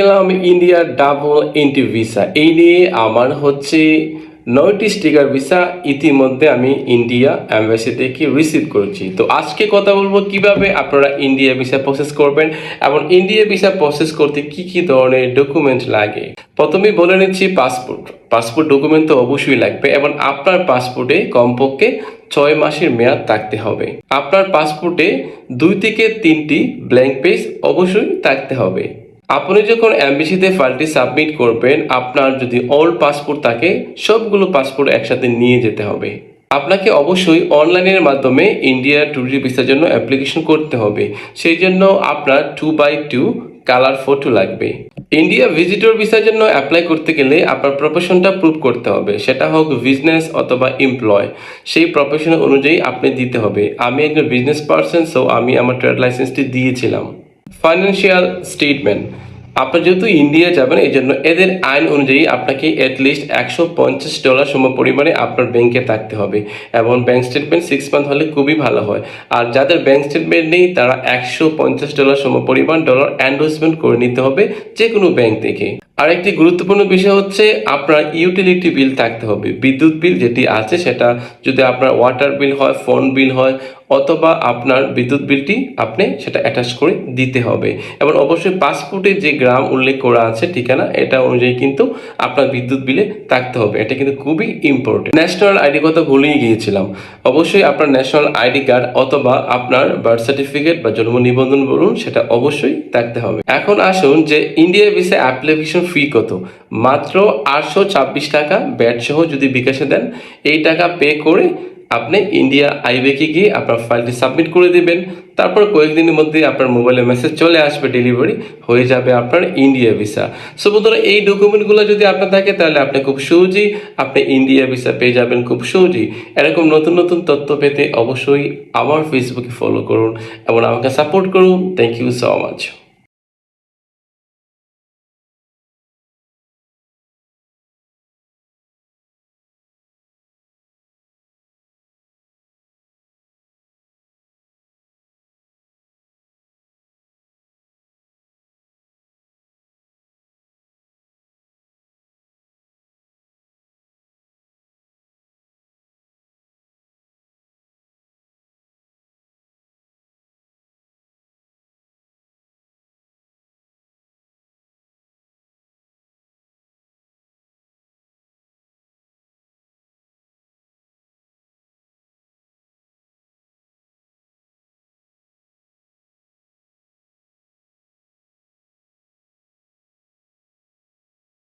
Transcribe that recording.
গেলাম India double entry visa এই নিয়ে আমার হচ্ছে নয়টি স্টিকার ভিসা ইতিমধ্যে আমি ইন্ডিয়া অ্যাম্বাসি থেকে রিসিভ করেছি। তো আজকে কথা বলব কীভাবে আপনারা ইন্ডিয়া ভিসা প্রসেস করবেন এবং ইন্ডিয়া ভিসা প্রসেস করতে কি কি ধরনের ডকুমেন্ট লাগে। প্রথমেই বলে নিচ্ছি পাসপোর্ট পাসপোর্ট ডকুমেন্ট তো অবশ্যই লাগবে এবং আপনার পাসপোর্টে কমপক্ষে ছয় মাসের মেয়াদ থাকতে হবে। আপনার পাসপোর্টে দুই থেকে তিনটি ব্ল্যাঙ্ক পেজ অবশ্যই থাকতে হবে। আপনি যখন এমবিসিতে ফাইলটি সাবমিট করবেন, আপনার যদি অল পাসপোর্ট থাকে, সবগুলো পাসপোর্ট একসাথে নিয়ে যেতে হবে। আপনাকে অবশ্যই অনলাইনের মাধ্যমে ইন্ডিয়া ট্যুরিস্ট ভিসার জন্য অ্যাপ্লিকেশন করতে হবে। সেই জন্য আপনার two by two colour photo লাগবে। ইন্ডিয়া ভিজিটর ভিসার জন্য অ্যাপ্লাই করতে গেলে আপনার প্রফেশনটা প্রুভ করতে হবে। সেটা হোক বিজনেস অথবা এমপ্লয় সেই প্রফেশন অনুযায়ী আপনি দিতে হবে। আমি একজন বিজনেস পার্সন সো আমি আমার ট্রেড লাইসেন্সটি দিয়েছিলাম। ফাইন্যান্সিয়াল স্টেটমেন্ট আপনি যেহেতু ইন্ডিয়া যাবেন এই জন্য এদের আইন অনুযায়ী আপনাকে অ্যাটলিস্ট একশো পঞ্চাশ ডলার সম পরিমাণে আপনার ব্যাংকে থাকতে হবে। এবং ব্যাংক স্টেটমেন্ট সিক্স মান্থ হলে খুবই ভালো হয়। আর যাদের ব্যাংক স্টেটমেন্ট নেই, তারা একশো পঞ্চাশ ডলার সম পরিমাণ ডলার অ্যান্ডোসমেন্ট করে নিতে হবে যে কোনো ব্যাংক থেকে। আরেকটি গুরুত্বপূর্ণ বিষয় হচ্ছে, আপনার ইউটিলিটি বিল থাকতে হবে। বিদ্যুৎ বিল যেটি আছে, সেটা যদি আপনার ওয়াটার বিল হয় ফোন বিল হয় অথবা আপনার বিদ্যুৎ বিলটি আপনি সেটা অ্যাটাচ করে দিতে হবে। এবং অবশ্যই পাসপোর্টে যে গ্রাম উল্লেখ করা আছে, ঠিকানা, এটা অনুযায়ী কিন্তু আপনার বিদ্যুৎ বিলে থাকতে হবে। এটা কিন্তু খুবই ইম্পর্টেন্ট ন্যাশনাল আইডি কথা ভুলেই গিয়েছিলাম। অবশ্যই আপনার ন্যাশনাল আইডি কার্ড অথবা আপনার বার্থ সার্টিফিকেট বা জন্ম নিবন্ধন বলুন, সেটা অবশ্যই থাকতে হবে। এখন আসুন যে ইন্ডিয়া ভিসা অ্যাপ্লিকেশন ফি কত? মাত্র আটশো ছাব্বিশ টাকা। ব্যাট সহ যদি বিকাশে দেন, এই টাকা পে করে আপনি ইন্ডিয়া আইবেকে গিয়ে আপনার ফাইলটি সাবমিট করে দিবেন। তারপর কয়েকদিনের মধ্যে আপনার মোবাইলে মেসেজ চলে আসবে, ডেলিভারি হয়ে যাবে আপনার ইন্ডিয়া ভিসা সো বন্ধুরা, এই ডকুমেন্টগুলো যদি আপনার থাকে, তাহলে আপনি খুব সহজেই আপনি ইন্ডিয়া ভিসা পেয়ে যাবেন খুব সহজেই। এরকম নতুন নতুন তথ্য পেতে অবশ্যই আমার ফেসবুকে ফলো করুন এবং আমাকে সাপোর্ট করুন। Thank you so much